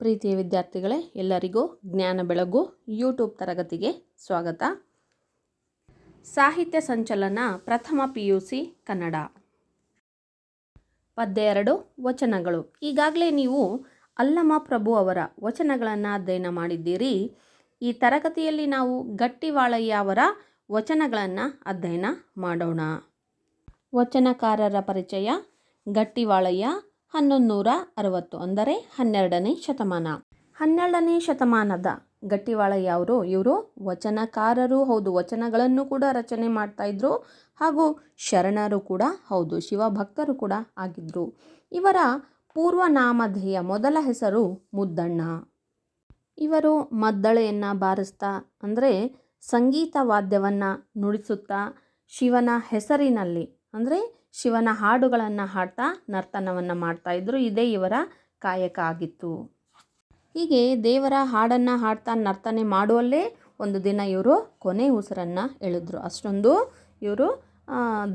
ಪ್ರೀತಿಯ ವಿದ್ಯಾರ್ಥಿಗಳೇ, ಎಲ್ಲರಿಗೂ ಜ್ಞಾನ ಬೆಳಗು ಯೂಟ್ಯೂಬ್ ತರಗತಿಗೆ ಸ್ವಾಗತ. ಸಾಹಿತ್ಯ ಸಂಚಲನ ಪ್ರಥಮ ಪಿ ಯು ಸಿ ಕನ್ನಡ. ಪದ್ಯ ಎರಡು, ವಚನಗಳು. ಈಗಾಗಲೇ ನೀವು ಅಲ್ಲಮ ಪ್ರಭು ಅವರ ವಚನಗಳನ್ನು ಅಧ್ಯಯನ ಮಾಡಿದ್ದೀರಿ. ಈ ತರಗತಿಯಲ್ಲಿ ನಾವು ಗಟ್ಟಿವಾಳಯ್ಯ ಅವರ ವಚನಗಳನ್ನು ಅಧ್ಯಯನ ಮಾಡೋಣ. ವಚನಕಾರರ ಪರಿಚಯ, ಗಟ್ಟಿವಾಳಯ್ಯ ಹನ್ನೊಂದು ನೂರ ಅರವತ್ತು ಅಂದರೆ ಹನ್ನೆರಡನೇ ಶತಮಾನ. ಹನ್ನೆರಡನೇ ಶತಮಾನದ ಗಟ್ಟಿವಾಳಯ್ಯ ಅವರು ಇವರು ವಚನಕಾರರು, ಹೌದು, ವಚನಗಳನ್ನು ಕೂಡ ರಚನೆ ಮಾಡ್ತಾ ಇದ್ರು ಹಾಗೂ ಶರಣರು ಕೂಡ, ಹೌದು, ಶಿವಭಕ್ತರು ಕೂಡ ಆಗಿದ್ದರು ಇವರ ಪೂರ್ವನಾಮಧೇಯ ಮೊದಲ ಹೆಸರು ಮುದ್ದಣ್ಣ. ಇವರು ಮದ್ದಳೆಯನ್ನು ಬಾರಿಸ್ತಾ, ಅಂದರೆ ಸಂಗೀತ ವಾದ್ಯವನ್ನು ನುಡಿಸುತ್ತಾ ಶಿವನ ಹೆಸರಿನಲ್ಲಿ, ಅಂದರೆ ಶಿವನ ಹಾಡುಗಳನ್ನು ಹಾಡ್ತಾ ನರ್ತನವನ್ನು ಮಾಡ್ತಾ ಇದ್ರು. ಇದೇ ಇವರ ಕಾಯಕ ಆಗಿತ್ತು. ಹೀಗೆ ದೇವರ ಹಾಡನ್ನು ಹಾಡ್ತಾ ನರ್ತನೆ ಮಾಡುವಲ್ಲೇ ಒಂದು ದಿನ ಇವರು ಕೊನೆ ಉಸಿರನ್ನು ಎಳೆದ್ರು. ಅಷ್ಟೊಂದು ಇವರು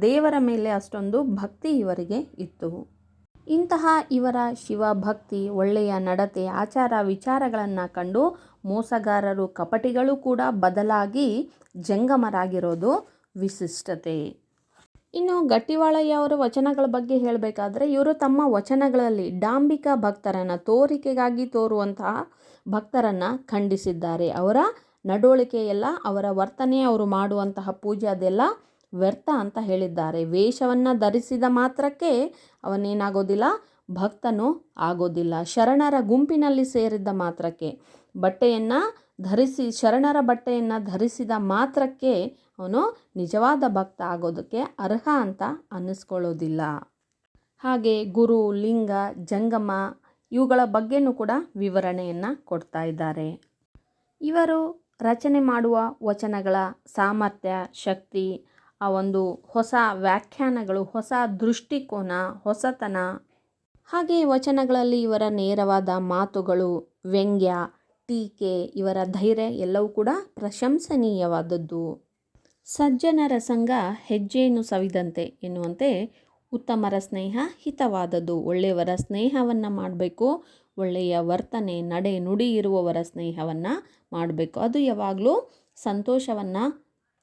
ದೇವರ ಮೇಲೆ ಅಷ್ಟೊಂದು ಭಕ್ತಿ ಇವರಿಗೆ ಇತ್ತು. ಇಂತಹ ಇವರ ಶಿವಭಕ್ತಿ ಒಳ್ಳೆಯ ನಡತೆ, ಆಚಾರ ವಿಚಾರಗಳನ್ನು ಕಂಡು ಮೋಸಗಾರರು, ಕಪಟಿಗಳು ಕೂಡ ಬದಲಾಗಿ ಜಂಗಮರಾಗಿರೋದು ವಿಶಿಷ್ಟತೆ. ಇನ್ನು ಗಟ್ಟಿವಾಳಯ್ಯ ಅವರ ವಚನಗಳ ಬಗ್ಗೆ ಹೇಳಬೇಕಾದ್ರೆ, ಇವರು ತಮ್ಮ ವಚನಗಳಲ್ಲಿ ಡಾಂಬಿಕ ಭಕ್ತರನ್ನು, ತೋರಿಕೆಗಾಗಿ ತೋರುವಂತಹ ಭಕ್ತರನ್ನು ಖಂಡಿಸಿದ್ದಾರೆ. ಅವರ ನಡವಳಿಕೆ ಎಲ್ಲ, ಅವರ ವರ್ತನೆ ಅವರು ಮಾಡುವಂತಹ ಪೂಜೆ ಅದೆಲ್ಲ ವ್ಯರ್ಥ ಅಂತ ಹೇಳಿದ್ದಾರೆ. ವೇಷವನ್ನು ಧರಿಸಿದ ಮಾತ್ರಕ್ಕೆ ಅವನೇನಾಗೋದಿಲ್ಲ, ಭಕ್ತನು ಆಗೋದಿಲ್ಲ. ಶರಣರ ಗುಂಪಿನಲ್ಲಿ ಸೇರಿದ್ದ ಮಾತ್ರಕ್ಕೆ, ಬಟ್ಟೆಯನ್ನು ಧರಿಸಿ, ಶರಣರ ಬಟ್ಟೆಯನ್ನು ಧರಿಸಿದ ಮಾತ್ರಕ್ಕೆ ಅವನು ನಿಜವಾದ ಭಕ್ತ ಆಗೋದಕ್ಕೆ ಅರ್ಹ ಅಂತ ಅನ್ನಿಸ್ಕೊಳ್ಳೋದಿಲ್ಲ. ಹಾಗೆ ಗುರು, ಲಿಂಗ, ಜಂಗಮ ಇವುಗಳ ಬಗ್ಗೆನೂ ಕೂಡ ವಿವರಣೆಯನ್ನು ಕೊಡ್ತಾ ಇದ್ದಾರೆ. ಇವರು ರಚನೆ ಮಾಡುವ ವಚನಗಳ ಸಾಮರ್ಥ್ಯ, ಶಕ್ತಿ, ಆ ಒಂದು ಹೊಸ ವ್ಯಾಖ್ಯಾನಗಳು, ಹೊಸ ದೃಷ್ಟಿಕೋನ, ಹೊಸತನ. ಹಾಗೆ ವಚನಗಳಲ್ಲಿ ಇವರ ನೇರವಾದ ಮಾತುಗಳು, ವ್ಯಂಗ್ಯ, ಟೀಕೆ, ಇವರ ಧೈರ್ಯ ಎಲ್ಲವೂ ಕೂಡ ಪ್ರಶಂಸನೀಯವಾದದ್ದು. ಸಜ್ಜನರ ಸಂಘ ಹೆಜ್ಜೆಯನ್ನು ಸವಿದಂತೆ ಎನ್ನುವಂತೆ ಉತ್ತಮರ ಸ್ನೇಹ ಹಿತವಾದದ್ದು. ಒಳ್ಳೆಯವರ ಸ್ನೇಹವನ್ನು ಮಾಡಬೇಕು, ಒಳ್ಳೆಯ ವರ್ತನೆ, ನಡೆ, ನುಡಿ ಇರುವವರ ಸ್ನೇಹವನ್ನು ಮಾಡಬೇಕು. ಅದು ಯಾವಾಗಲೂ ಸಂತೋಷವನ್ನು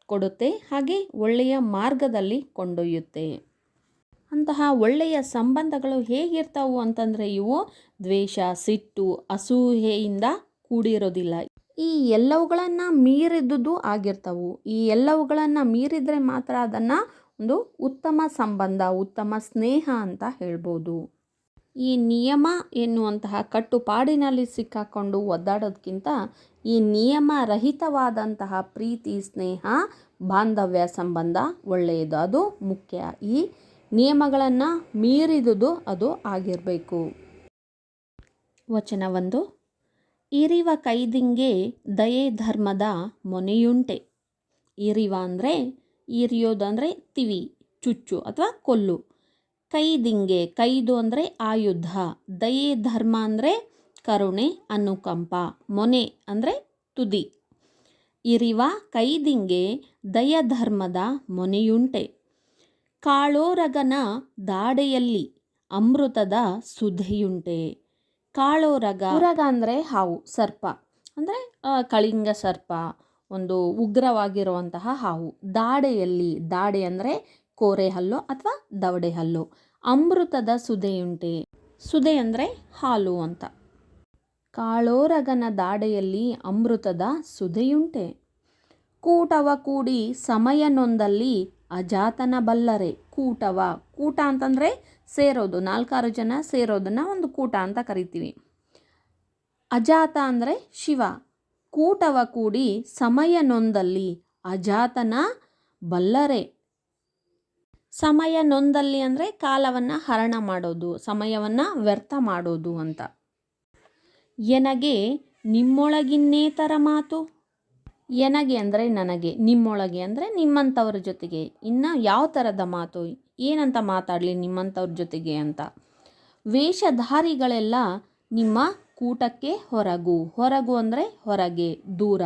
ಕೊಡುತ್ತೆ, ಹಾಗೆ ಒಳ್ಳೆಯ ಮಾರ್ಗದಲ್ಲಿ ಕೊಂಡೊಯ್ಯುತ್ತೆ. ಅಂತಹ ಒಳ್ಳೆಯ ಸಂಬಂಧಗಳು ಹೇಗಿರ್ತಾವು ಅಂತಂದರೆ ಇವು ದ್ವೇಷ, ಸಿಟ್ಟು ಅಸೂಹೆಯಿಂದ ಕೂಡಿರೋದಿಲ್ಲ. ಈ ಎಲ್ಲವುಗಳನ್ನು ಮೀರಿದ್ದುದು ಆಗಿರ್ತವು. ಈ ಎಲ್ಲವುಗಳನ್ನು ಮೀರಿದರೆ ಮಾತ್ರ ಅದನ್ನು ಒಂದು ಉತ್ತಮ ಸಂಬಂಧ, ಉತ್ತಮ ಸ್ನೇಹ ಅಂತ ಹೇಳ್ಬೋದು. ಈ ನಿಯಮ ಎನ್ನುವಂತಹ ಕಟ್ಟುಪಾಡಿನಲ್ಲಿ ಸಿಕ್ಕಾಕೊಂಡು ಒದ್ದಾಡೋದಕ್ಕಿಂತ ಈ ನಿಯಮ ರಹಿತವಾದಂತಹ ಪ್ರೀತಿ, ಸ್ನೇಹ, ಬಾಂಧವ್ಯ ಸಂಬಂಧ ಒಳ್ಳೆಯದು. ಅದು ಮುಖ್ಯ. ಈ ನಿಯಮಗಳನ್ನು ಮೀರಿದುದು ಅದು ಆಗಿರಬೇಕು. ವಚನ ಒಂದು. ಇರಿವ ಕೈದಿಂಗೆ ದಯೆ ಧರ್ಮದ ಮೊನೆಯುಂಟೆ. ಇರಿವ ಅಂದರೆ ಇರಿಯೋದಂದರೆ ತಿವಿ, ಚುಚ್ಚು ಅಥವಾ ಕೊಲ್ಲು. ಕೈದಿಂಗೆ ಕೈದು ಅಂದರೆ ಆಯುಧ, ದಯೆ ಧರ್ಮ ಅಂದರೆ ಕರುಣೆ, ಅನುಕಂಪ, ಮೊನೆ ಅಂದರೆ ತುದಿ. ಇರಿವ ಕೈದಿಂಗೆ ದಯ ಧರ್ಮದ ಮೊನೆಯುಂಟೆ. ಕಾಳೋರಗನ ದಾಡೆಯಲ್ಲಿ ಅಮೃತದ ಸುಧೆಯುಂಟೆ. ಕಾಳೋರಗ ಉರಗ ಅಂದರೆ ಹಾವು ಸರ್ಪ. ಅಂದರೆ ಕಳಿಂಗ ಸರ್ಪ ಒಂದು ಉಗ್ರವಾಗಿರುವಂತಹ ಹಾವು. ದಾಡೆಯಲ್ಲಿ ದಾಡೆ ಅಂದರೆ ಕೋರೆ ಹಲ್ಲು ಅಥವಾ ದವಡೆ ಹಲ್ಲು. ಅಮೃತದ ಸುದೆಯುಂಟೆ. ಸುದೆ ಅಂದರೆ ಹಾಲು ಅಂತ. ಕಾಳೋರಗನ ದಾಡೆಯಲ್ಲಿ ಅಮೃತದ ಸುದೆಯುಂಟೆ. ಕೂಟವ ಕೂಡಿ ಸಮಯ ನೊಂದಲ್ಲಿ ಅಜಾತನ ಬಲ್ಲರೆ ಕೂಟವ, ಕೂಟ ಅಂತಂದರೆ ಸೇರೋದು, ನಾಲ್ಕಾರು ಜನ ಸೇರೋದನ್ನು ಒಂದು ಕೂಟ ಅಂತ ಕರಿತೀವಿ. ಅಜಾತ ಅಂದರೆ ಶಿವ. ಕೂಟವ ಕೂಡಿ ಸಮಯ ನೊಂದಲ್ಲಿ ಅಜಾತನ ಬಲ್ಲರೆ ಸಮಯ ನೊಂದಲ್ಲಿ ಅಂದರೆ ಕಾಲವನ್ನು ಹರಣ ಮಾಡೋದು, ಸಮಯವನ್ನು ವ್ಯರ್ಥ ಮಾಡೋದು ಅಂತ. ಎನಗೆ ನಿಮ್ಮೊಳಗಿನ್ನೇತರ ಮಾತು? ಎನಗೆ ಅಂದರೆ ನನಗೆ, ನಿಮ್ಮೊಳಗೆ ಅಂದರೆ ನಿಮ್ಮಂಥವ್ರ ಜೊತೆಗೆ. ಇನ್ನು ಯಾವ ಥರದ ಮಾತು, ಏನಂತ ಮಾತಾಡಲಿ ನಿಮ್ಮಂಥವ್ರ ಜೊತೆಗೆ ಅಂತ. ವೇಷಧಾರಿಗಳೆಲ್ಲ ನಿಮ್ಮ ಕೂಟಕ್ಕೆ ಹೊರಗು. ಹೊರಗು ಅಂದರೆ ಹೊರಗೆ, ದೂರ.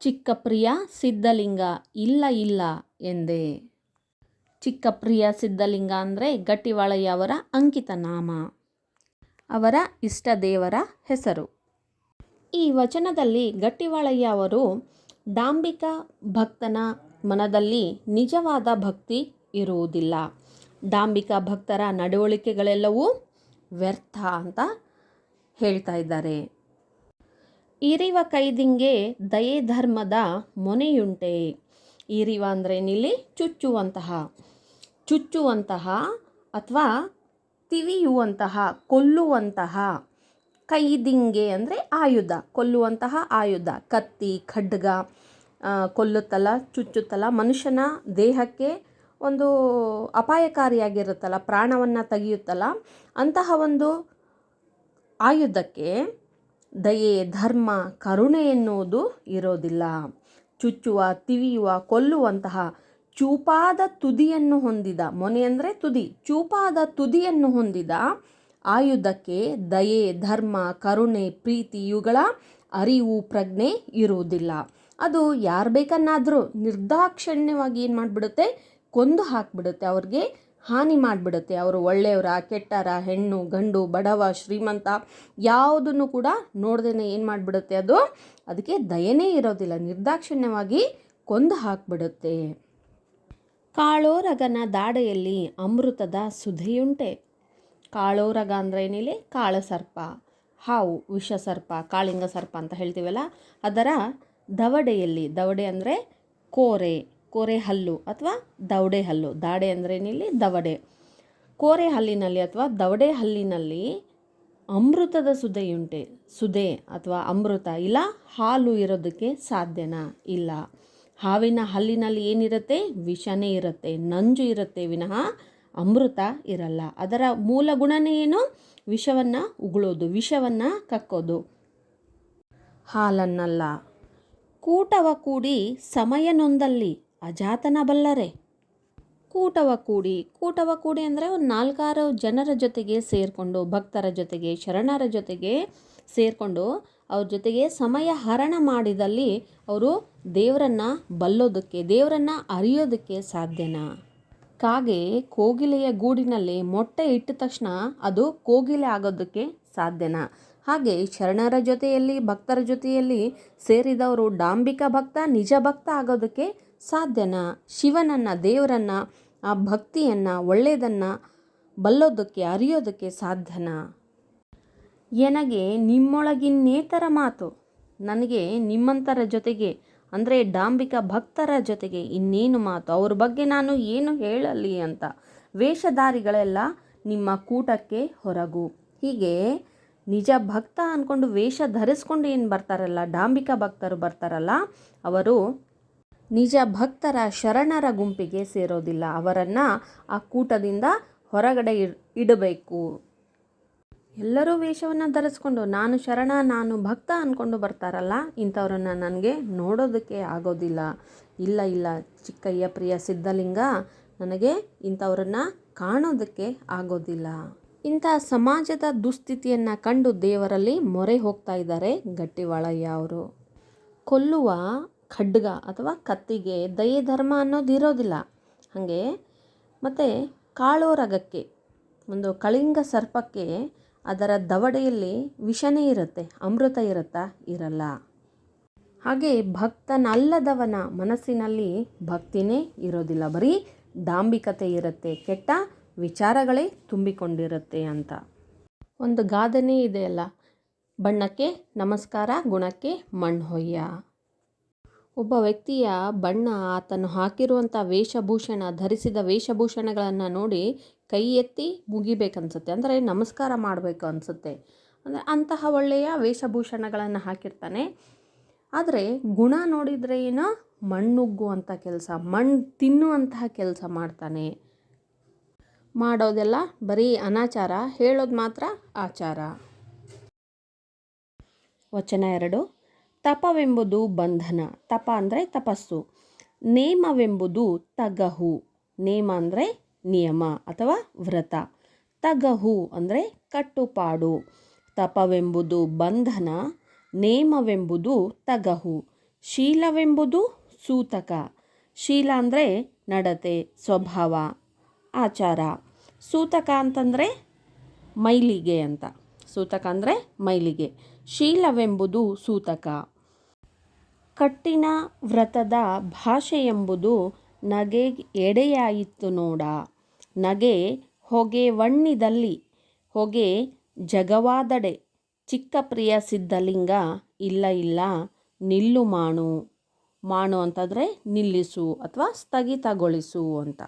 ಚಿಕ್ಕಪ್ರಿಯ ಸಿದ್ಧಲಿಂಗ, ಇಲ್ಲ ಇಲ್ಲ ಎಂದೆ. ಚಿಕ್ಕಪ್ರಿಯ ಸಿದ್ಧಲಿಂಗ ಅಂದರೆ ಗಟ್ಟಿವಾಳಯ್ಯವರ ಅಂಕಿತ ನಾಮ. ಅವರ ಇಷ್ಟ ದೇವರ ಹೆಸರು. ಈ ವಚನದಲ್ಲಿ ಗಟ್ಟಿವಾಳಯ್ಯ ಅವರು ಡಾಂಬಿಕ ಭಕ್ತನ ಮನದಲ್ಲಿ ನಿಜವಾದ ಭಕ್ತಿ ಇರುವುದಿಲ್ಲ. ದಾಂಭಿಕ ಭಕ್ತರ ನಡವಳಿಕೆಗಳೆಲ್ಲವೂ ವ್ಯರ್ಥ ಅಂತ ಹೇಳ್ತಾ ಇದ್ದಾರೆ. ಈರಿವ ಕೈದಿಂಗೆ ದಯೆ ಧರ್ಮದ ಮೊನೆಯುಂಟೆ. ಅಂದರೆ ನಿಲ್ಲಿ ಚುಚ್ಚುವಂತಹ ಚುಚ್ಚುವಂತಹ ಅಥವಾ ತಿವಿಯುವಂತಹ, ಕೊಲ್ಲುವಂತಹ. ಕೈದಿಂಗೆ ಅಂದರೆ ಆಯುಧ, ಕೊಲ್ಲುವಂತಹ ಆಯುಧ. ಕತ್ತಿ, ಖಡ್ಗ ಕೊಲ್ಲುತ್ತಲ್ಲ ಚುಚ್ಚುತ್ತಲ್ಲ ಮನುಷ್ಯನ ದೇಹಕ್ಕೆ ಒಂದು ಅಪಾಯಕಾರಿಯಾಗಿರುತ್ತಲ್ಲ ಪ್ರಾಣವನ್ನು ತೆಗೆಯುತ್ತಲ್ಲ ಅಂತಹ ಒಂದು ಆಯುಧಕ್ಕೆ ದಯೆ, ಧರ್ಮ, ಕರುಣೆ ಎನ್ನುವುದು ಇರೋದಿಲ್ಲ. ಚುಚ್ಚುವ, ತಿವಿಯುವ, ಕೊಲ್ಲುವಂತಹ ಚೂಪಾದ ತುದಿಯನ್ನು ಹೊಂದಿದ, ಮೊನೆ ಅಂದರೆ ತುದಿ, ಚೂಪಾದ ತುದಿಯನ್ನು ಹೊಂದಿದ ಆಯುಧಕ್ಕೆ ದಯೆ, ಧರ್ಮ, ಕರುಣೆ, ಪ್ರೀತಿ ಇವುಗಳ ಅರಿವು, ಪ್ರಜ್ಞೆ ಇರುವುದಿಲ್ಲ. ಅದು ಯಾರು ಬೇಕನ್ನಾದರೂ ನಿರ್ದಾಕ್ಷಿಣ್ಯವಾಗಿ ಏನು ಮಾಡಿಬಿಡುತ್ತೆ? ಕೊಂದು ಹಾಕಿಬಿಡುತ್ತೆ. ಅವ್ರಿಗೆ ಹಾನಿ ಮಾಡಿಬಿಡುತ್ತೆ. ಅವರು ಒಳ್ಳೆಯವರ ಕೆಟ್ಟರ ಹೆಣ್ಣು, ಗಂಡು, ಬಡವ, ಶ್ರೀಮಂತ ಯಾವುದನ್ನು ಕೂಡ ನೋಡ್ದೇ ಏನು ಮಾಡಿಬಿಡುತ್ತೆ ಅದು? ಅದಕ್ಕೆ ದಯನೇ ಇರೋದಿಲ್ಲ. ನಿರ್ದಾಕ್ಷಿಣ್ಯವಾಗಿ ಕೊಂದು ಹಾಕಿಬಿಡುತ್ತೆ. ಕಾಳೋರಗನ ದಾಡೆಯಲ್ಲಿ ಅಮೃತದ ಸುಧೆಯುಂಟೆ. ಕಾಳೋರಗ ಅಂದರೆ ಏನಿಲ್ಲಿ? ಕಾಳಸರ್ಪ. ಹಾವು, ವಿಷಸರ್ಪ, ಕಾಳಿಂಗ ಸರ್ಪ ಅಂತ ಹೇಳ್ತೀವಲ್ಲ? ಅದರ ದವಡೆಯಲ್ಲಿ, ದವಡೆ ಅಂದರೆ ಕೋರೆ ಕೋರೆ ಹಲ್ಲು ಅಥವಾ ದವಡೆ ಹಲ್ಲು. ದಾಡೆ ಅಂದರೆ ಏನಿಲ್ಲಿ? ದವಡೆ. ಕೋರೆ ಹಲ್ಲಿನಲ್ಲಿ ಅಥವಾ ದವಡೆ ಹಲ್ಲಿನಲ್ಲಿ ಅಮೃತದ ಸುದೆಯುಂಟೆ ಸುದೆ ಅಥವಾ ಅಮೃತ. ಇಲ್ಲ, ಹಾಲು ಇರೋದಕ್ಕೆ ಸಾಧ್ಯನಾ? ಇಲ್ಲ. ಹಾವಿನ ಹಲ್ಲಿನಲ್ಲಿ ಏನಿರುತ್ತೆ? ವಿಷನೇ ಇರುತ್ತೆ. ನಂಜು ಇರುತ್ತೆ. ವಿನಃ ಅಮೃತ ಇರಲ್ಲ. ಅದರ ಮೂಲ ಗುಣನೇ ಏನು? ವಿಷವನ್ನು ಉಗುಳೋದು, ವಿಷವನ್ನು ಕಕ್ಕೋದು. ಹಾಲನ್ನಲ್ಲ. ಕೂಟವ ಕೂಡಿ ಸಮಯ ನೊಂದಲ್ಲಿ ಅಜಾತನ ಬಲ್ಲರೆ. ಕೂಟವ ಕೂಡಿ ಕೂಟವ ಕೂಡಿ ಅಂದರೆ ಒಂದು ನಾಲ್ಕಾರು ಜನರ ಜೊತೆಗೆ ಸೇರಿಕೊಂಡು, ಭಕ್ತರ ಜೊತೆಗೆ, ಶರಣರ ಜೊತೆಗೆ ಸೇರಿಕೊಂಡು ಅವ್ರ ಜೊತೆಗೆ ಸಮಯ ಹರಣ ಮಾಡಿದಲ್ಲಿ ಅವರು ದೇವರನ್ನು ಬಲ್ಲೋದಕ್ಕೆ, ದೇವರನ್ನು ಅರಿಯೋದಕ್ಕೆ ಸಾಧ್ಯನಾ? ಕಾಗೆ ಕೋಗಿಲೆಯ ಗೂಡಿನಲ್ಲಿ ಮೊಟ್ಟೆ ಇಟ್ಟ ತಕ್ಷಣ ಅದು ಕೋಗಿಲೆ ಆಗೋದಕ್ಕೆ ಸಾಧ್ಯನಾ? ಹಾಗೆ ಶರಣರ ಜೊತೆಯಲ್ಲಿ, ಭಕ್ತರ ಜೊತೆಯಲ್ಲಿ ಸೇರಿದವರು ಡಾಂಬಿಕ ಭಕ್ತ, ನಿಜ ಭಕ್ತ ಆಗೋದಕ್ಕೆ ಸಾಧ್ಯನಾ? ಶಿವನನ್ನು, ದೇವರನ್ನು, ಆ ಭಕ್ತಿಯನ್ನು ಒಳ್ಳೆಯದನ್ನು ಬಲ್ಲೋದಕ್ಕೆ, ಅರಿಯೋದಕ್ಕೆ ಸಾಧ್ಯನಾ? ಎನಗೆ ನಿಮ್ಮೊಳಗಿನ್ನೇತರ ಮಾತು. ನನಗೆ ನಿಮ್ಮಂತರ ಜೊತೆಗೆ ಅಂದರೆ ಡಾಂಬಿಕ ಭಕ್ತರ ಜೊತೆಗೆ ಇನ್ನೇನು ಮಾತು? ಅವ್ರ ಬಗ್ಗೆ ನಾನು ಏನು ಹೇಳಲಿ ಅಂತ? ವೇಷಧಾರಿಗಳೆಲ್ಲ ನಿಮ್ಮ ಕೂಟಕ್ಕೆ ಹೊರಗು. ಹೀಗೆ ನಿಜ ಭಕ್ತ ಅಂದ್ಕೊಂಡು ವೇಷ ಧರಿಸ್ಕೊಂಡು ಏನು ಬರ್ತಾರಲ್ಲ, ಡಾಂಬಿಕ ಭಕ್ತರು ಬರ್ತಾರಲ್ಲ, ಅವರು ನಿಜ ಭಕ್ತರ ಶರಣರ ಗುಂಪಿಗೆ ಸೇರೋದಿಲ್ಲ. ಅವರನ್ನು ಆ ಕೂಟದಿಂದ ಹೊರಗಡೆ ಇಡಬೇಕು. ಎಲ್ಲರೂ ವೇಷವನ್ನು ಧರಿಸ್ಕೊಂಡು, ನಾನು ಶರಣ, ನಾನು ಭಕ್ತ ಅಂದ್ಕೊಂಡು ಬರ್ತಾರಲ್ಲ, ಇಂಥವ್ರನ್ನ ನನಗೆ ನೋಡೋದಕ್ಕೆ ಆಗೋದಿಲ್ಲ. ಇಲ್ಲ ಇಲ್ಲ, ಚಿಕ್ಕಯ್ಯ ಪ್ರಿಯ ಸಿದ್ಧಲಿಂಗ, ನನಗೆ ಇಂಥವ್ರನ್ನ ಕಾಣೋದಕ್ಕೆ ಆಗೋದಿಲ್ಲ. ಇಂಥ ಸಮಾಜದ ದುಸ್ಥಿತಿಯನ್ನು ಕಂಡು ದೇವರಲ್ಲಿ ಮೊರೆ ಹೋಗ್ತಾ ಇದ್ದಾರೆ ಗಟ್ಟಿವಾಳಯ್ಯ ಅವರು. ಕೊಲ್ಲುವ ಖಡ್ಗ ಅಥವಾ ಕತ್ತಿಗೆ ದಯೆ ಧರ್ಮ ಅನ್ನೋದು ಇರೋದಿಲ್ಲ. ಹಾಗೆ ಮತ್ತು ಕಾಳೋರಗಕ್ಕೆ ಒಂದು ಕಳಿಂಗ ಸರ್ಪಕ್ಕೆ ಅದರ ದವಡೆಯಲ್ಲಿ ವಿಷನೇ ಇರುತ್ತೆ, ಅಮೃತ ಇರುತ್ತಾ? ಇರಲ್ಲ. ಹಾಗೆ ಭಕ್ತನಲ್ಲದವನ ಮನಸ್ಸಿನಲ್ಲಿ ಭಕ್ತಿನೇ ಇರೋದಿಲ್ಲ. ಬರೀ ದಾಂಬಿಕತೆ ಇರುತ್ತೆ, ಕೆಟ್ಟ ವಿಚಾರಗಳೇ ತುಂಬಿಕೊಂಡಿರುತ್ತೆ ಅಂತ. ಒಂದು ಗಾದೆನೇ ಇದೆಯಲ್ಲ ಬಣ್ಣಕ್ಕೆ ನಮಸ್ಕಾರ, ಗುಣಕ್ಕೆ ಮಣ್ಣು ಹೊಯ್ಯ ಒಬ್ಬ ವ್ಯಕ್ತಿಯ ಬಣ್ಣ, ಆತನು ಹಾಕಿರುವಂಥ ವೇಷಭೂಷಣ, ಧರಿಸಿದ ವೇಷಭೂಷಣಗಳನ್ನು ನೋಡಿ ಕೈ ಎತ್ತಿ ಮುಗಿಬೇಕನ್ಸುತ್ತೆ. ಅಂದರೆ ನಮಸ್ಕಾರ ಮಾಡಬೇಕು ಅನಿಸುತ್ತೆ. ಅಂದರೆ ಅಂತಹ ಒಳ್ಳೆಯ ವೇಷಭೂಷಣಗಳನ್ನು ಹಾಕಿರ್ತಾನೆ. ಆದರೆ ಗುಣ ನೋಡಿದರೆ ಏನೋ ಮಣ್ಣುಗ್ಗುವಂಥ ಕೆಲಸ, ಮಣ್ಣು ತಿನ್ನುವಂತಹ ಕೆಲಸ ಮಾಡ್ತಾನೆ. ಮಾಡೋದೆಲ್ಲ ಬರೀ ಅನಾಚಾರ, ಹೇಳೋದು ಮಾತ್ರ ಆಚಾರ. ವಚನ ಎರಡು, ತಪವೆಂಬುದು ಬಂಧನ. ತಪ ಅಂದರೆ ತಪಸ್ಸು. ನೇಮವೆಂಬುದು ತಗಹು. ನೇಮ ಅಂದರೆ ನಿಯಮ ಅಥವಾ ವ್ರತ. ತಗಹು ಅಂದರೆ ಕಟ್ಟುಪಾಡು. ತಪವೆಂಬುದು ಬಂಧನ, ನೇಮವೆಂಬುದು ತಗಹು. ಶೀಲವೆಂಬುದು ಸೂತಕ. ಶೀಲ ಅಂದರೆ ನಡತೆ, ಸ್ವಭಾವ, ಆಚಾರ. ಸೂತಕ ಅಂತಂದರೆ ಮೈಲಿಗೆ ಅಂತ. ಸೂತಕ ಅಂದರೆ ಮೈಲಿಗೆ. ಶೀಲವೆಂಬುದು ಸೂತಕ. ಕಟ್ಟಿನ ವ್ರತದ ಭಾಷೆ ಎಂಬುದು ನಗೆ ಎಡೆಯಾಯಿತು ನೋಡ. ನಗೆ ಹೊಗೆ ವಣ್ಣಿದಲ್ಲಿ, ಹೊಗೆ ಜಗವಾದಡೆ, ಚಿಕ್ಕ ಪ್ರಿಯ ಸಿದ್ಧಲಿಂಗ, ಇಲ್ಲ ಇಲ್ಲ, ನಿಲ್ಲು ಮಾಡು. ಮಾಡು ಅಂತಂದರೆ ನಿಲ್ಲಿಸು ಅಥವಾ ಸ್ಥಗಿತಗೊಳಿಸು ಅಂತ.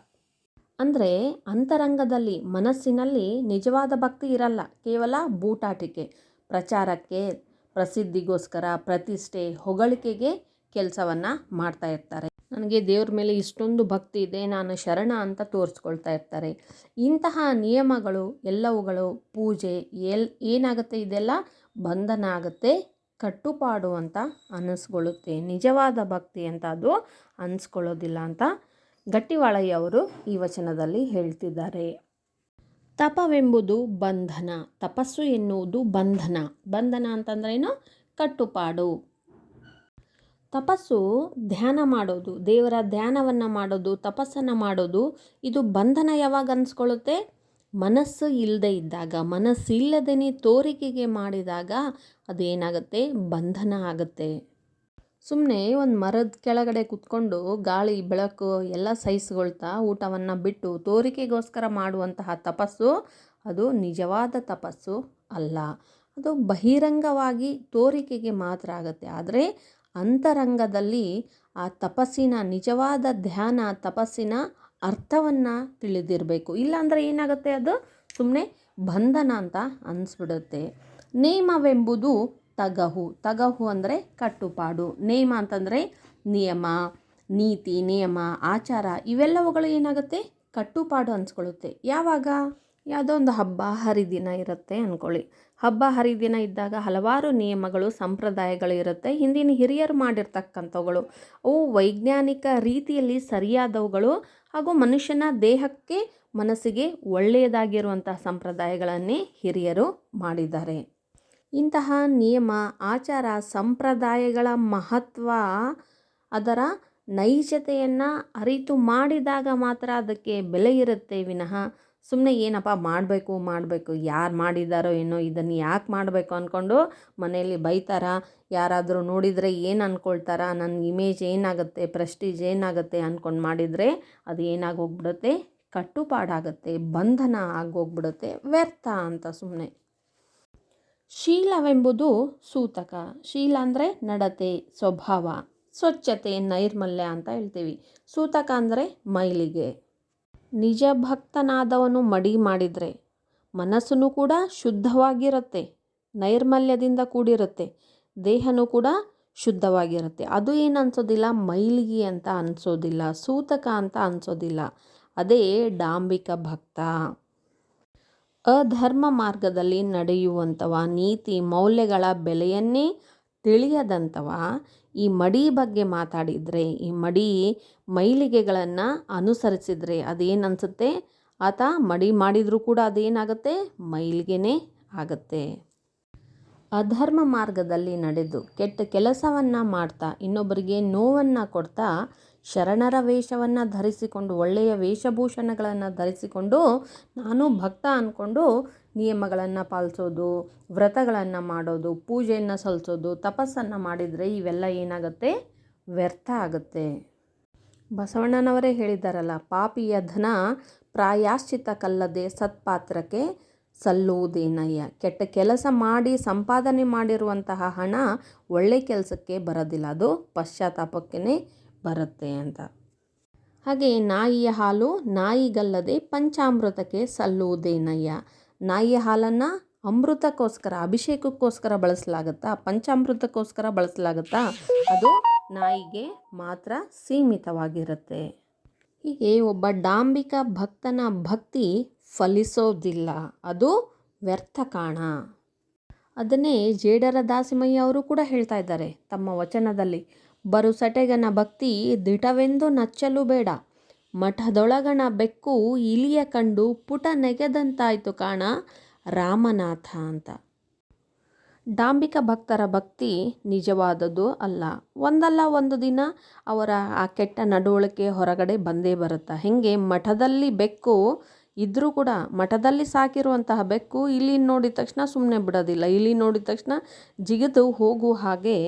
ಅಂದರೆ ಅಂತರಂಗದಲ್ಲಿ, ಮನಸ್ಸಿನಲ್ಲಿ ನಿಜವಾದ ಭಕ್ತಿ ಇರಲ್ಲ. ಕೇವಲ ಬೂಟಾಟಿಕೆ, ಪ್ರಚಾರಕ್ಕೆ, ಪ್ರಸಿದ್ಧಿಗೋಸ್ಕರ, ಪ್ರತಿಷ್ಠೆ, ಹೊಗಳಿಕೆಗೆ ಕೆಲಸವನ್ನು ಮಾಡ್ತಾ ಇರ್ತಾರೆ. ನನಗೆ ದೇವ್ರ ಮೇಲೆ ಇಷ್ಟೊಂದು ಭಕ್ತಿ ಇದೆ, ನಾನು ಶರಣ ಅಂತ ತೋರಿಸ್ಕೊಳ್ತಾ ಇರ್ತಾರೆ. ಇಂತಹ ನಿಯಮಗಳು, ಎಲ್ಲವುಗಳು, ಪೂಜೆ ಎಲ್ ಏನಾಗುತ್ತೆ? ಇದೆಲ್ಲ ಬಂಧನ ಆಗುತ್ತೆ, ಕಟ್ಟುಪಾಡು ಅಂತ ಅನ್ನಿಸ್ಕೊಳ್ಳುತ್ತೆ ನಿಜವಾದ ಭಕ್ತಿ ಅಂತ ಅದು ಅನ್ನಿಸ್ಕೊಳ್ಳೋದಿಲ್ಲ ಅಂತ ಗಟ್ಟಿವಾಳಯ್ಯ ಅವರು ಈ ವಚನದಲ್ಲಿ ಹೇಳ್ತಿದ್ದಾರೆ. ತಪವೆಂಬುದು ಬಂಧನ, ತಪಸ್ಸು ಎನ್ನುವುದು ಬಂಧನ. ಬಂಧನ ಅಂತಂದ್ರೇನು ಕಟ್ಟುಪಾಡು. ತಪಸ್ಸು ಧ್ಯಾನ ಮಾಡೋದು, ದೇವರ ಧ್ಯಾನವನ್ನು ಮಾಡೋದು, ತಪಸ್ಸನ್ನು ಮಾಡೋದು, ಇದು ಬಂಧನ ಯಾವಾಗ ಅನಿಸ್ಕೊಳ್ಳುತ್ತೆ? ಮನಸ್ಸು ಇಲ್ಲದೆ ಇದ್ದಾಗ ಮನಸ್ಸಿಲ್ಲದೇ ತೋರಿಕೆಗೆ ಮಾಡಿದಾಗ ಅದೇನಾಗುತ್ತೆ? ಬಂಧನ ಆಗುತ್ತೆ. ಸುಮ್ಮನೆ ಒಂದು ಮರದ ಕೆಳಗಡೆ ಕುತ್ಕೊಂಡು ಗಾಳಿ, ಬೆಳಕು ಎಲ್ಲ ಸಹಿಸ್ಕೊಳ್ತಾ ಊಟವನ್ನು ಬಿಟ್ಟು ತೋರಿಕೆಗೋಸ್ಕರ ಮಾಡುವಂತಹ ತಪಸ್ಸು, ಅದು ನಿಜವಾದ ತಪಸ್ಸು ಅಲ್ಲ. ಅದು ಬಹಿರಂಗವಾಗಿ ತೋರಿಕೆಗೆ ಮಾತ್ರ ಆಗುತ್ತೆ. ಆದರೆ ಅಂತರಂಗದಲ್ಲಿ ಆ ತಪಸ್ಸಿನ, ನಿಜವಾದ ಧ್ಯಾನ, ತಪಸ್ಸಿನ ಅರ್ಥವನ್ನು ತಿಳಿದಿರಬೇಕು. ಇಲ್ಲಾಂದರೆ ಏನಾಗುತ್ತೆ ಅದು? ಸುಮ್ಮನೆ ಬಂಧನ ಅಂತ ಅನಿಸ್ಬಿಡುತ್ತೆ. ನೇಮವೆಂಬುದು ತಗಹು. ತಗಹು ಅಂದರೆ ಕಟ್ಟುಪಾಡು. ನೇಮ ಅಂತಂದರೆ ನಿಯಮ, ನೀತಿ, ನಿಯಮ, ಆಚಾರ ಇವೆಲ್ಲವುಗಳು ಏನಾಗುತ್ತೆ? ಕಟ್ಟುಪಾಡು ಅನ್ಸ್ಕೊಳ್ಳುತ್ತೆ. ಯಾವಾಗ? ಯಾವುದೋ ಒಂದು ಹಬ್ಬ, ಹರಿದಿನ ಇರುತ್ತೆ ಅಂದ್ಕೊಳ್ಳಿ ಹಬ್ಬ ಹರಿದಿನ ಇದ್ದಾಗ ಹಲವಾರು ನಿಯಮಗಳು, ಸಂಪ್ರದಾಯಗಳು ಇರುತ್ತೆ. ಹಿಂದಿನ ಹಿರಿಯರು ಮಾಡಿರ್ತಕ್ಕಂಥವುಗಳು. ಅವು ವೈಜ್ಞಾನಿಕ ರೀತಿಯಲ್ಲಿ ಸರಿಯಾದವುಗಳು ಹಾಗೂ ಮನುಷ್ಯನ ದೇಹಕ್ಕೆ ಮನಸ್ಸಿಗೆ ಒಳ್ಳೆಯದಾಗಿರುವಂತಹ ಸಂಪ್ರದಾಯಗಳನ್ನೇ ಹಿರಿಯರು ಮಾಡಿದ್ದಾರೆ. ಇಂತಹ ನಿಯಮ, ಆಚಾರ, ಸಂಪ್ರದಾಯಗಳ ಮಹತ್ವ ಅದರ ನೈಜತೆಯನ್ನು ಅರಿತು ಮಾಡಿದಾಗ ಮಾತ್ರ ಅದಕ್ಕೆ ಬೆಲೆ ಇರುತ್ತೆ ವಿನಃ. ಸುಮ್ಮನೆ ಏನಪ್ಪ ಮಾಡಬೇಕು ಮಾಡಬೇಕು, ಯಾರು ಮಾಡಿದ್ದಾರೋ ಏನೋ ಇದನ್ನು ಯಾಕೆ ಮಾಡಬೇಕು ಅಂದ್ಕೊಂಡು ಮನೆಯಲ್ಲಿ ಬೈತಾರ. ಯಾರಾದರೂ ನೋಡಿದರೆ ಏನು ಅಂದ್ಕೊಳ್ತಾರ ನನ್ನ ಇಮೇಜ್ ಏನಾಗುತ್ತೆ ಪ್ರೆಸ್ಟೀಜ್ ಏನಾಗುತ್ತೆ ಅಂದ್ಕೊಂಡು ಮಾಡಿದರೆ ಅದು ಏನಾಗೋಗ್ಬಿಡುತ್ತೆ, ಕಟ್ಟುಪಾಡಾಗುತ್ತೆ, ಬಂಧನ ಆಗೋಗ್ಬಿಡುತ್ತೆ, ವ್ಯರ್ಥ ಅಂತ ಸುಮ್ಮನೆ ಶೀಲವೆಂಬುದು ಸೂತಕ. ಶೀಲ ಅಂದರೆ ನಡತೆ, ಸ್ವಭಾವ, ಸ್ವಚ್ಛತೆ, ನೈರ್ಮಲ್ಯ ಅಂತ ಹೇಳ್ತೀವಿ. ಸೂತಕ ಅಂದರೆ ಮೈಲಿಗೆ. ನಿಜ ಭಕ್ತನಾದವನು ಮಡಿ ಮಾಡಿದರೆ ಮನಸ್ಸು ಕೂಡ ಶುದ್ಧವಾಗಿರುತ್ತೆ, ನೈರ್ಮಲ್ಯದಿಂದ ಕೂಡಿರುತ್ತೆ, ದೇಹನೂ ಕೂಡ ಶುದ್ಧವಾಗಿರುತ್ತೆ. ಅದು ಏನು ಅನ್ಸೋದಿಲ್ಲ ಮೈಲಿಗೆ ಅಂತ ಅನಿಸೋದಿಲ್ಲ, ಸೂತಕ ಅಂತ ಅನಿಸೋದಿಲ್ಲ. ಅದೇ ಡಾಂಬಿಕ ಭಕ್ತ. ಅಧರ್ಮ ಮಾರ್ಗದಲ್ಲಿ ನಡೆಯುವಂಥವ ನೀತಿ ಮೌಲ್ಯಗಳ ಬೆಲೆಯನ್ನೇ ತಿಳಿಯದಂಥವ ಈ ಮಡಿ ಬಗ್ಗೆ ಮಾತಾಡಿದರೆ, ಈ ಮಡಿ ಮೈಲಿಗೆಗಳನ್ನು ಅನುಸರಿಸಿದರೆ ಅದೇನು ಅನಿಸುತ್ತೆ? ಆತ ಮಡಿ ಮಾಡಿದರೂ ಕೂಡ ಅದೇನಾಗುತ್ತೆ? ಮೈಲಿಗೆನೇ ಆಗುತ್ತೆ. ಅಧರ್ಮ ಮಾರ್ಗದಲ್ಲಿ ನಡೆದು ಕೆಟ್ಟ ಕೆಲಸವನ್ನು ಮಾಡ್ತಾ ಇನ್ನೊಬ್ಬರಿಗೆ ನೋವನ್ನು ಕೊಡ್ತಾ ಶರಣರ ವೇಷವನ್ನು ಧರಿಸಿಕೊಂಡು, ಒಳ್ಳೆಯ ವೇಷಭೂಷಣಗಳನ್ನು ಧರಿಸಿಕೊಂಡು, ನಾನು ಭಕ್ತ ಅಂದ್ಕೊಂಡು ನಿಯಮಗಳನ್ನು ಪಾಲಿಸೋದು, ವ್ರತಗಳನ್ನು ಮಾಡೋದು, ಪೂಜೆಯನ್ನು ಸಲ್ಲಿಸೋದು ತಪಸ್ಸನ್ನು ಮಾಡಿದರೆ ಇವೆಲ್ಲ ಏನಾಗುತ್ತೆ? ವ್ಯರ್ಥ ಆಗುತ್ತೆ. ಬಸವಣ್ಣನವರೇ ಹೇಳಿದ್ದಾರಲ್ಲ ಪಾಪಿಯ ಧನ ಪ್ರಾಯಾಶ್ಚಿತ ಕಲ್ಲದೆ ಸತ್ಪಾತ್ರಕ್ಕೆ ಸಲ್ಲುವುದೇನಯ್ಯ? ಕೆಟ್ಟ ಕೆಲಸ ಮಾಡಿ ಸಂಪಾದನೆ ಮಾಡಿರುವಂತಹ ಹಣ ಒಳ್ಳೆ ಕೆಲಸಕ್ಕೆ ಬರೋದಿಲ್ಲ, ಅದು ಪಶ್ಚಾತ್ತಾಪಕ್ಕೇ ಬರುತ್ತೆ ಅಂತ. ಹಾಗೆ ನಾಯಿಯ ಹಾಲು ನಾಯಿಗಲ್ಲದೆ ಪಂಚಾಮೃತಕ್ಕೆ ಸಲ್ಲುವುದೇನಯ್ಯ? ನಾಯಿಯ ಹಾಲನ್ನು ಅಮೃತಕ್ಕೋಸ್ಕರ, ಅಭಿಷೇಕಕ್ಕೋಸ್ಕರ ಬಳಸಲಾಗುತ್ತಾ? ಪಂಚಾಮೃತಕ್ಕೋಸ್ಕರ ಬಳಸಲಾಗುತ್ತಾ? ಅದು ನಾಯಿಗೆ ಮಾತ್ರ ಸೀಮಿತವಾಗಿರುತ್ತೆ. ಹೀಗೆ ಒಬ್ಬ ಡಾಂಬಿಕ ಭಕ್ತನ ಭಕ್ತಿ ಫಲಿಸೋದಿಲ್ಲ. ಅದು ವ್ಯರ್ಥ ಕಾಣ. ಅದನ್ನೇ ಜೇಡರ ದಾಸಿಮಯ್ಯ ಅವರು ಕೂಡ ಹೇಳ್ತಾ ಇದ್ದಾರೆ ತಮ್ಮ ವಚನದಲ್ಲಿ. ಬರು ಸಟೆಗನ ಭಕ್ತಿ ದಿಟವೆಂದು ನಚ್ಚಲು ಬೇಡ. ಮಠದೊಳಗಣ ಬೆಕ್ಕು ಇಲಿಯ ಕಂಡು ಪುಟ ನೆಗೆದಂತಾಯ್ತು ಕಾಣ ರಾಮನಾಥ ಅಂತ. ಡಾಂಬಿಕ ಭಕ್ತರ ಭಕ್ತಿ ನಿಜವಾದದ್ದು ಅಲ್ಲ. ಒಂದಲ್ಲ ಒಂದು ದಿನ ಅವರ ಆ ಕೆಟ್ಟ ನಡವಳಿಕೆ ಹೊರಗಡೆ ಬಂದೇ ಬರುತ್ತೆ? ಹೇಗೆ? ಮಠದಲ್ಲಿ ಬೆಕ್ಕು ಇದ್ದರೂ ಕೂಡ ಮಠದಲ್ಲಿ ಸಾಕಿರುವಂತಹ ಬೆಕ್ಕು ಇಲ್ಲಿ ನೋಡಿದ ತಕ್ಷಣ ಸುಮ್ಮನೆ ಬಿಡೋದಿಲ್ಲ. ಇಲ್ಲಿ ನೋಡಿದ ತಕ್ಷಣ ಜಿಗಿದು ಹೋಗು ಹಾಗೆ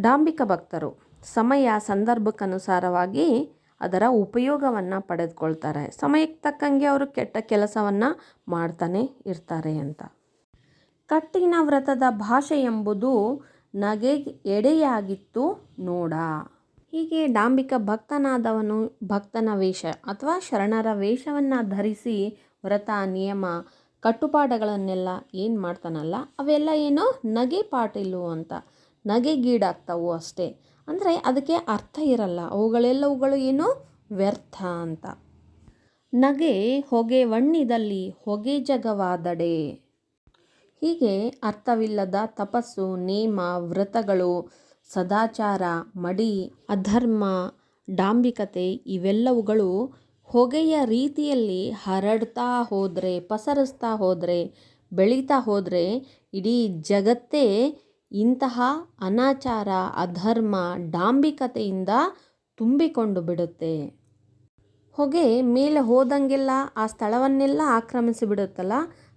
ಡಾಂಬಿಕ ಭಕ್ತರು ಸಮಯ ಸಂದರ್ಭಕ್ಕನುಸಾರವಾಗಿ ಅದರ ಉಪಯೋಗವನ್ನು ಪಡೆದುಕೊಳ್ತಾರೆ. ಸಮಯಕ್ಕೆ ತಕ್ಕಂಗೆ ಅವರು ಕೆಟ್ಟ ಕೆಲಸವನ್ನು ಮಾಡ್ತಾನೆ ಇರ್ತಾರೆ ಅಂತ. ಕಟ್ಟಿನ ವ್ರತದ ಭಾಷೆ ಎಂಬುದು ನಗೆ ಎಡೆಯಾಗಿತ್ತು ನೋಡ. ಹೀಗೆ ಡಾಂಬಿಕ ಭಕ್ತನಾದವನು ಭಕ್ತನ ವೇಷ ಅಥವಾ ಶರಣರ ವೇಷವನ್ನು ಧರಿಸಿ ವ್ರತ, ನಿಯಮ ಕಟ್ಟುಪಾಡುಗಳನ್ನೆಲ್ಲ ಏನು ಮಾಡ್ತಾನಲ್ಲ, ಅವೆಲ್ಲ ಏನು ನಗೆ ಪಾಟಿಲು ಅಂತ. ನಗೆಗೀಡಾಗ್ತಾವು ಅಷ್ಟೇ. ಅಂದರೆ ಅದಕ್ಕೆ ಅರ್ಥ ಇರಲ್ಲ. ಅವುಗಳೆಲ್ಲವುಗಳು ಏನು? ವ್ಯರ್ಥ ಅಂತ. ನಗೆ ಹೊಗೆ ವಣ್ಣಿದಲ್ಲಿ ಹೊಗೆ ಜಗವಾದಡೆ. ಹೀಗೆ ಅರ್ಥವಿಲ್ಲದ ತಪಸ್ಸು, ನೇಮ, ವ್ರತಗಳು, ಸದಾಚಾರ, ಮಡಿ, ಅಧರ್ಮ, ಡಾಂಬಿಕತೆ ಇವೆಲ್ಲವುಗಳು ಹೊಗೆಯ ರೀತಿಯಲ್ಲಿ ಹರಡ್ತಾ ಹೋದರೆ, ಪಸರಿಸ್ತಾ ಹೋದರೆ, ಬೆಳೀತಾ ಹೋದರೆ ಇಡೀ ಜಗತ್ತೇ ಇಂತಹ ಅನಾಚಾರ, ಅಧರ್ಮ, ಡಾಂಬಿಕತೆಯಿಂದ ತುಂಬಿಕೊಂಡು ಬಿಡುತ್ತೆ. ಹೊಗೆ ಮೇಲೆ ಹೋದಂಗೆಲ್ಲ ಆ ಸ್ಥಳವನ್ನೆಲ್ಲ ಆಕ್ರಮಿಸಿ ಬಿಡುತ್ತಲ್ಲ?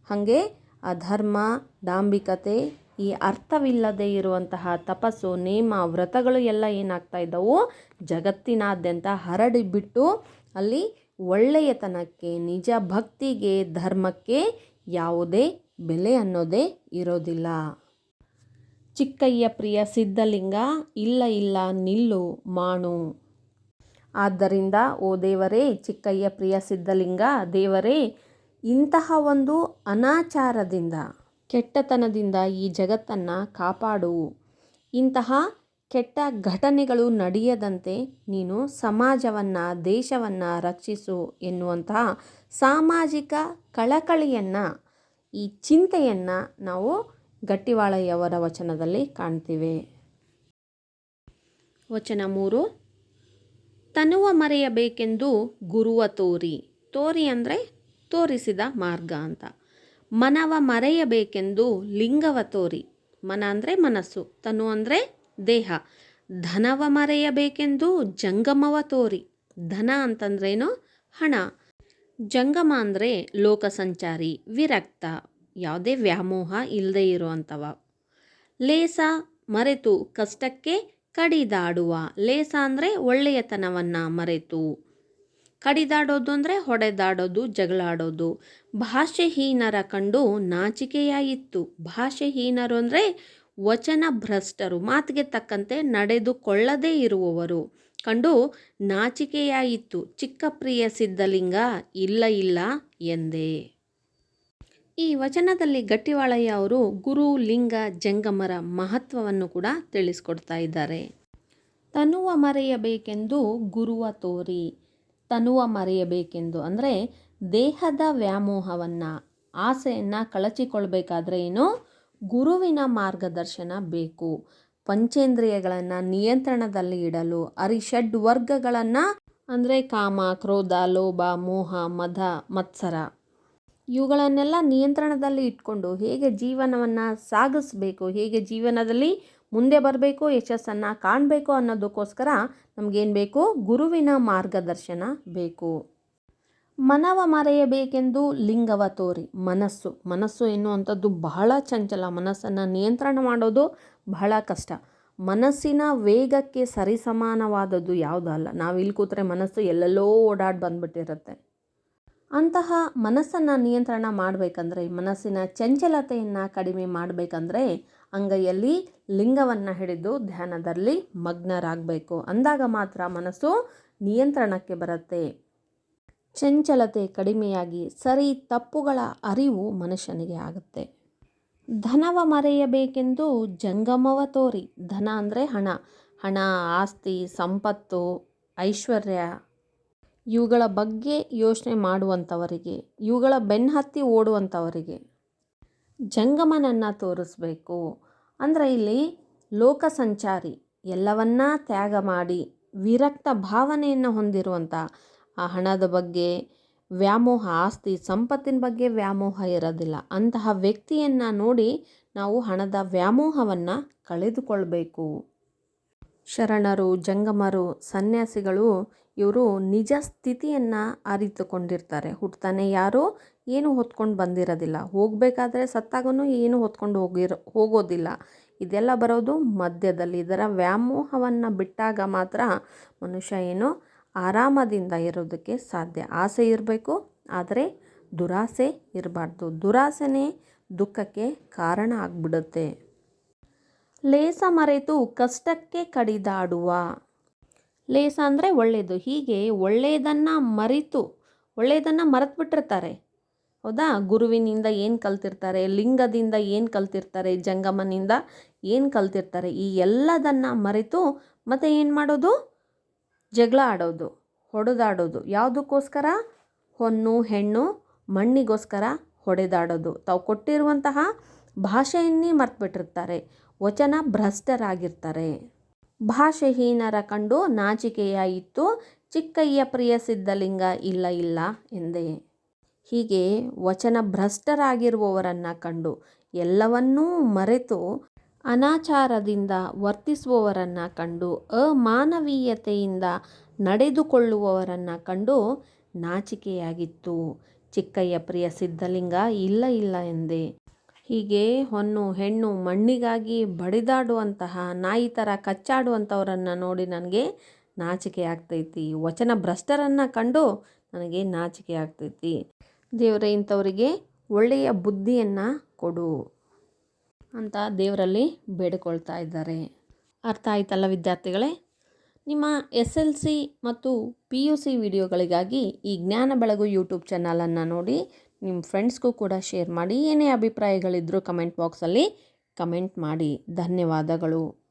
ಹಾಗೆ ಅಧರ್ಮ, ಡಾಂಬಿಕತೆ ಈ ಅರ್ಥವಿಲ್ಲದೆ ಇರುವಂತಹ ತಪಸ್ಸು, ನೇಮ, ವ್ರತಗಳು ಎಲ್ಲ ಏನಾಗ್ತಾ ಇದ್ದವು? ಜಗತ್ತಿನಾದ್ಯಂತ ಹರಡಿಬಿಟ್ಟು ಅಲ್ಲಿ ಒಳ್ಳೆಯತನಕ್ಕೆ, ನಿಜ ಭಕ್ತಿಗೆ, ಧರ್ಮಕ್ಕೆ ಯಾವುದೇ ಬೆಲೆ ಅನ್ನೋದೇ ಇರೋದಿಲ್ಲ. ಚಿಕ್ಕಯ್ಯ ಪ್ರಿಯ ಸಿದ್ಧಲಿಂಗ, ಇಲ್ಲ ಇಲ್ಲ, ನಿಲ್ಲು ಮಾಣು ಆದ್ದರಿಂದ, ಓ ದೇವರೇ, ಚಿಕ್ಕಯ್ಯ ಪ್ರಿಯ ಸಿದ್ಧಲಿಂಗ, ದೇವರೇ, ಇಂತಹ ಒಂದು ಅನಾಚಾರದಿಂದ, ಕೆಟ್ಟತನದಿಂದ ಈ ಜಗತ್ತನ್ನು ಕಾಪಾಡು. ಇಂತಹ ಕೆಟ್ಟ ಘಟನೆಗಳು ನಡೆಯದಂತೆ ನೀನು ಸಮಾಜವನ್ನು, ದೇಶವನ್ನು ರಕ್ಷಿಸು ಎನ್ನುವಂತಹ ಸಾಮಾಜಿಕ ಕಳಕಳಿಯನ್ನು, ಈ ಚಿಂತೆಯನ್ನು ನಾವು ಗಟ್ಟಿವಾಳಯ್ಯವರ ವಚನದಲ್ಲಿ ಕಾಣ್ತೀವಿ. ವಚನ ಮೂರು, ತನುವ ಮರೆಯಬೇಕೆಂದು ಗುರುವ ತೋರಿ ತೋರಿ ಅಂದರೆ ತೋರಿಸಿದ ಮಾರ್ಗ ಅಂತ. ಮನವ ಮರೆಯಬೇಕೆಂದು ಲಿಂಗವ ತೋರಿ, ಮನ ಅಂದರೆ ಮನಸ್ಸು, ತನು ಅಂದರೆ ದೇಹ. ಧನವ ಮರೆಯಬೇಕೆಂದು ಜಂಗಮವ ತೋರಿ, ಧನ ಅಂತಂದ್ರೇನು ಹಣ. ಜಂಗಮ ಅಂದರೆ ಲೋಕ ಸಂಚಾರಿ ವಿರಕ್ತ. ಯಾವುದೇ ವ್ಯಾಮೋಹ ಇಲ್ಲದೆ ಇರುವಂಥವ. ಲೇಸ ಮರೆತು ಕಷ್ಟಕ್ಕೆ ಕಡಿದಾಡುವ. ಲೇಸ ಅಂದರೆ ಒಳ್ಳೆಯತನವನ್ನು ಮರೆತು. ಕಡಿದಾಡೋದು ಅಂದರೆ ಹೊಡೆದಾಡೋದು, ಜಗಳಾಡೋದು. ಭಾಷೆಹೀನರ ಕಂಡು ನಾಚಿಕೆಯಾಯಿತು ಭಾಷೆಹೀನರು ಅಂದರೆ ವಚನ ಭ್ರಷ್ಟರು ಮಾತಿಗೆ ತಕ್ಕಂತೆ ನಡೆದುಕೊಳ್ಳದೇ ಇರುವವರು. ಕಂಡು ನಾಚಿಕೆಯಾಯಿತು ಚಿಕ್ಕ ಪ್ರಿಯ ಸಿದ್ಧಲಿಂಗ, ಇಲ್ಲ ಇಲ್ಲ ಎಂದೇ. ಈ ವಚನದಲ್ಲಿ ಗಟ್ಟಿವಾಳಯ್ಯ ಅವರು ಗುರು, ಲಿಂಗ, ಜಂಗಮರ ಮಹತ್ವವನ್ನು ಕೂಡ ತಿಳಿಸ್ಕೊಡ್ತಾ ಇದ್ದಾರೆ. ತನುವ ಮರೆಯಬೇಕೆಂದು ಗುರುವ ತೋರಿ. ತನುವ ಮರೆಯಬೇಕೆಂದು ಅಂದರೆ ದೇಹದ ವ್ಯಾಮೋಹವನ್ನು, ಆಸೆಯನ್ನು ಕಳಚಿಕೊಳ್ಬೇಕಾದ್ರೆ ಏನು? ಗುರುವಿನ ಮಾರ್ಗದರ್ಶನ ಬೇಕು. ಪಂಚೇಂದ್ರಿಯಗಳನ್ನು ನಿಯಂತ್ರಣದಲ್ಲಿ ಇಡಲು, ಅರಿಷಡ್ ವರ್ಗಗಳನ್ನು ಅಂದರೆ ಕಾಮ, ಕ್ರೋಧ, ಲೋಭ, ಮೋಹ, ಮದ, ಮತ್ಸರ. ಇವುಗಳನ್ನೆಲ್ಲ ನಿಯಂತ್ರಣದಲ್ಲಿ ಇಟ್ಕೊಂಡು ಹೇಗೆ ಜೀವನವನ್ನು ಸಾಗಿಸ್ಬೇಕು, ಹೇಗೆ ಜೀವನದಲ್ಲಿ ಮುಂದೆ ಬರಬೇಕು, ಯಶಸ್ಸನ್ನು ಕಾಣಬೇಕು ಅನ್ನೋದಕ್ಕೋಸ್ಕರ ನಮಗೇನು ಬೇಕು? ಗುರುವಿನ ಮಾರ್ಗದರ್ಶನ ಬೇಕು. ಮನವ ಮರೆಯಬೇಕೆಂದು ಲಿಂಗವ ತೋರಿ, ಮನಸ್ಸು. ಮನಸ್ಸು ಎನ್ನುವಂಥದ್ದು ಬಹಳ ಚಂಚಲ. ಮನಸ್ಸನ್ನು ನಿಯಂತ್ರಣ ಮಾಡೋದು ಬಹಳ ಕಷ್ಟ. ಮನಸ್ಸಿನ ವೇಗಕ್ಕೆ ಸರಿಸಮಾನವಾದದ್ದು ಯಾವುದಲ್ಲ ನಾವು ಇಲ್ಲಿ ಕೂತ್ರೆ ಮನಸ್ಸು ಎಲ್ಲೆಲ್ಲೋ ಓಡಾಡಿ ಬಂದ್ಬಿಟ್ಟಿರುತ್ತೆ. ಅಂತಹ ಮನಸ್ಸನ್ನು ನಿಯಂತ್ರಣ ಮಾಡಬೇಕಂದ್ರೆ ಮನಸ್ಸಿನ ಚಂಚಲತೆಯನ್ನು ಕಡಿಮೆ ಮಾಡಬೇಕಂದ್ರೆ, ಅಂಗೈಯಲ್ಲಿ ಲಿಂಗವನ್ನು ಹಿಡಿದು ಧ್ಯಾನದಲ್ಲಿ ಮಗ್ನರಾಗಬೇಕು. ಅಂದಾಗ ಮಾತ್ರ ಮನಸ್ಸು ನಿಯಂತ್ರಣಕ್ಕೆ ಬರುತ್ತೆ. ಚಂಚಲತೆ ಕಡಿಮೆಯಾಗಿ ಸರಿ ತಪ್ಪುಗಳ ಅರಿವು ಮನುಷ್ಯನಿಗೆ ಆಗುತ್ತೆ. ಧನವ ಮರೆಯಬೇಕೆಂದು ಜಂಗಮವ ತೋರಿ. ಧನ ಅಂದರೆ ಹಣ. ಹಣ, ಆಸ್ತಿ, ಸಂಪತ್ತು, ಐಶ್ವರ್ಯ ಇವುಗಳ ಬಗ್ಗೆ ಯೋಚನೆ ಮಾಡುವಂಥವರಿಗೆ, ಇವುಗಳ ಬೆನ್ನತ್ತಿ ಓಡುವಂಥವರಿಗೆ ಜಂಗಮನನ್ನು ತೋರಿಸ್ಬೇಕು. ಅಂದರೆ ಇಲ್ಲಿ ಲೋಕ ಸಂಚಾರಿ ಎಲ್ಲವನ್ನ ತ್ಯಾಗ ಮಾಡಿ ವಿರಕ್ತ ಭಾವನೆಯನ್ನು ಹೊಂದಿರುವಂಥ ಆ ಹಣದ ಬಗ್ಗೆ, ವ್ಯಾಮೋಹ, ಆಸ್ತಿ, ಸಂಪತ್ತಿನ ಬಗ್ಗೆ ವ್ಯಾಮೋಹ ಇರೋದಿಲ್ಲ. ಅಂತಹ ವ್ಯಕ್ತಿಯನ್ನು ನೋಡಿ ನಾವು ಹಣದ ವ್ಯಾಮೋಹವನ್ನು ಕಳೆದುಕೊಳ್ಬೇಕು. ಶರಣರು, ಜಂಗಮರು, ಸನ್ಯಾಸಿಗಳು ಇವರು ನಿಜ ಸ್ಥಿತಿಯನ್ನು ಅರಿತುಕೊಂಡಿರ್ತಾರೆ. ಹುಟ್ತಾನೆ ಯಾರು ಏನು ಹೊತ್ಕೊಂಡು ಬಂದಿರೋದಿಲ್ಲ. ಹೋಗಬೇಕಾದ್ರೆ ಸತ್ತಾಗೂ ಏನು ಹೊತ್ಕೊಂಡು ಹೋಗಿರೋ, ಹೋಗೋದಿಲ್ಲ. ಇದೆಲ್ಲ ಬರೋದು ಮಧ್ಯದಲ್ಲಿ. ಇದರ ವ್ಯಾಮೋಹವನ್ನು ಬಿಟ್ಟಾಗ ಮಾತ್ರ ಮನುಷ್ಯ ಏನು ಆರಾಮದಿಂದ ಇರೋದಕ್ಕೆ ಸಾಧ್ಯ. ಆಸೆ ಇರಬೇಕು, ಆದರೆ ದುರಾಸೆ ಇರಬಾರ್ದು. ದುರಾಸೆನೇ ದುಃಖಕ್ಕೆ ಕಾರಣ ಆಗ್ಬಿಡುತ್ತೆ. ಲೇಸ ಮರೆತು ಕಷ್ಟಕ್ಕೆ ಕಡಿದಾಡುವ. ಲೇಸ ಅಂದರೆ ಒಳ್ಳೆಯದು ಹೀಗೆ ಒಳ್ಳೆಯದನ್ನು ಮರೆತು ಒಳ್ಳೆಯದನ್ನು ಮರೆತುಬಿಟ್ಟಿರ್ತಾರೆ. ಹೌದಾ? ಗುರುವಿನಿಂದ ಏನು ಕಲ್ತಿರ್ತಾರೆ? ಲಿಂಗದಿಂದ ಏನು ಕಲ್ತಿರ್ತಾರೆ? ಜಂಗಮನಿಂದ ಏನು ಕಲ್ತಿರ್ತಾರೆ? ಈ ಎಲ್ಲದನ್ನು ಮರೆತು ಮತ್ತೆ ಏನು ಮಾಡೋದು? ಜಗಳ ಆಡೋದು, ಹೊಡೆದಾಡೋದು. ಯಾವುದಕ್ಕೋಸ್ಕರ? ಹೊನ್ನು, ಹೆಣ್ಣು, ಮಣ್ಣಿಗೋಸ್ಕರ ಹೊಡೆದಾಡೋದು. ತಾವು ಕೊಟ್ಟಿರುವಂತಹ ಭಾಷೆಯನ್ನೇ ಮರ್ತುಬಿಟ್ಟಿರ್ತಾರೆ. ವಚನ ಭ್ರಷ್ಟರಾಗಿರ್ತಾರೆ ಭಾಷೆಹೀನರ ಕಂಡು ನಾಚಿಕೆಯಾಯಿತು ಚಿಕ್ಕಯ್ಯ ಪ್ರಿಯ ಸಿದ್ಧಲಿಂಗ ಇಲ್ಲ ಇಲ್ಲ ಎಂದೇ. ಹೀಗೆ ವಚನ ಭ್ರಷ್ಟರಾಗಿರುವವರನ್ನು ಕಂಡು ಎಲ್ಲವನ್ನೂ ಮರೆತು ಅನಾಚಾರದಿಂದ ವರ್ತಿಸುವವರನ್ನು ಕಂಡು ಅಮಾನವೀಯತೆಯಿಂದ ನಡೆದುಕೊಳ್ಳುವವರನ್ನು ಕಂಡು ನಾಚಿಕೆಯಾಗಿತ್ತು. ಚಿಕ್ಕಯ್ಯ ಪ್ರಿಯ ಸಿದ್ಧಲಿಂಗ ಇಲ್ಲ ಇಲ್ಲ ಎಂದೆ. ಹೀಗೆ ಹೊನ್ನು ಹೆಣ್ಣು ಮಣ್ಣಿಗಾಗಿ ಬಡಿದಾಡುವಂತಹ ನಾಯಿ ಥರ ಕಚ್ಚಾಡುವಂಥವರನ್ನು ನೋಡಿ ನನಗೆ ನಾಚಿಕೆ ಆಗ್ತೈತಿ. ವಚನ ಭ್ರಷ್ಟರನ್ನು ಕಂಡು ನನಗೆ ನಾಚಿಕೆ ಆಗ್ತೈತಿ. ದೇವರ, ಇಂಥವರಿಗೆ ಒಳ್ಳೆಯ ಬುದ್ಧಿಯನ್ನು ಕೊಡು ಅಂತ ದೇವರಲ್ಲಿ ಬೇಡಿಕೊಳ್ತಾ ಇದ್ದಾರೆ. ಅರ್ಥ ಆಯ್ತಲ್ಲ ವಿದ್ಯಾರ್ಥಿಗಳೇ? ನಿಮ್ಮ ಎಸ್ ಎಲ್ ಸಿ ಮತ್ತು ಪಿ ಯು ಸಿ ವಿಡಿಯೋಗಳಿಗಾಗಿ ಈ ಜ್ಞಾನ ಬೆಳಗು ಯೂಟ್ಯೂಬ್ ಚಾನಲನ್ನು ನೋಡಿ ನಿಮ್ಮ ಫ್ರೆಂಡ್ಸ್ಗೂ ಕೂಡ ಶೇರ್ ಮಾಡಿ ಏನೇ ಅಭಿಪ್ರಾಯಗಳಿದ್ದರೂ ಕಮೆಂಟ್ ಬಾಕ್ಸಲ್ಲಿ ಕಮೆಂಟ್ ಮಾಡಿ. ಧನ್ಯವಾದಗಳು.